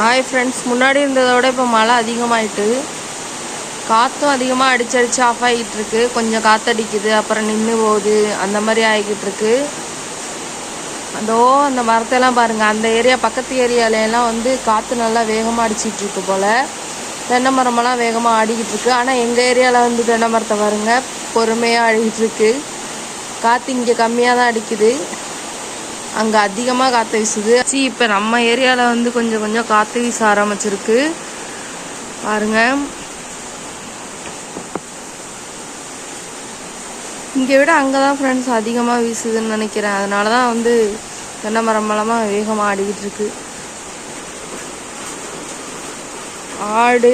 Hi friends முன்னாடி இருந்ததை விட இப்போ மழை அதிகமாயிட்டு காற்றும் அதிகமாக அடிச்சு அடித்து ஆஃப் ஆகிட்டுருக்கு கொஞ்சம் காற்றடிக்குது அப்புறம் நின்று போகுது அந்த மாதிரி ஆகிக்கிட்டுருக்கு அதோ அந்த மரத்தெல்லாம் பாருங்கள் அந்த ஏரியா பக்கத்து ஏரியால எல்லாம் வந்து காற்று நல்லா வேகமாக அடிச்சிட்ருக்கு போல். தென்னை மரமெல்லாம் வேகமாக ஆடிக்கிட்டு இருக்கு. ஆனால் எங்கள் ஏரியாவில் வந்து தென்னை மரத்தை பாருங்கள் பொறுமையாக ஆடிக்கிட்டு இருக்கு. காற்று இங்கே கம்மியாக தான் அடிக்குது. அங்கே அதிகமாக காற்று வீசுது. சி இப்போ நம்ம ஏரியாவில் வந்து கொஞ்சம் கொஞ்சம் காற்று வீச ஆரம்பிச்சிருக்கு. பாருங்க. இங்கே விட அங்கே தான் ஃப்ரெண்ட்ஸ் அதிகமாக வீசுதுன்னு நினைக்கிறேன். அதனால தான் வந்து தென்னை மரம் மூலமாக வேகமாக ஆடிக்கிட்டு இருக்கு. ஆடு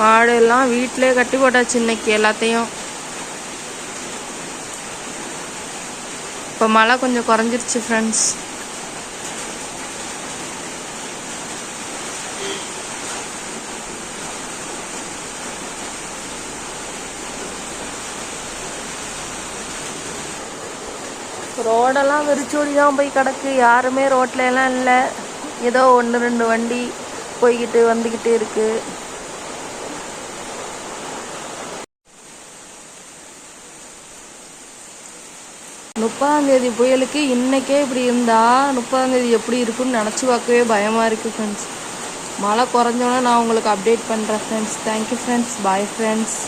மாடு எல்லாம் வீட்டிலே கட்டி போட்டாச்சு இன்னைக்கு எல்லாத்தையும். இப்போ மழை கொஞ்சம் குறைஞ்சிருச்சு ஃப்ரெண்ட்ஸ் ரோடெல்லாம் வெறிச்சோடி தான் போய் கிடக்கு. யாருமே ரோட்ல எல்லாம் இல்லை. ஏதோ ஒன்று ரெண்டு வண்டி போய்கிட்டு வந்துக்கிட்டு இருக்குது முப்பதாந்தேதி புயலுக்கு இன்னைக்கே இப்படி இருந்தால் முப்பதாந்தேதி எப்படி இருக்குன்னு நினச்சி பார்க்கவே பயமாக இருக்குது ஃப்ரெண்ட்ஸ் மழை குறைஞ்சோன்னே நான் உங்களுக்கு அப்டேட் பண்ணுறேன் friends thank you friends bye friends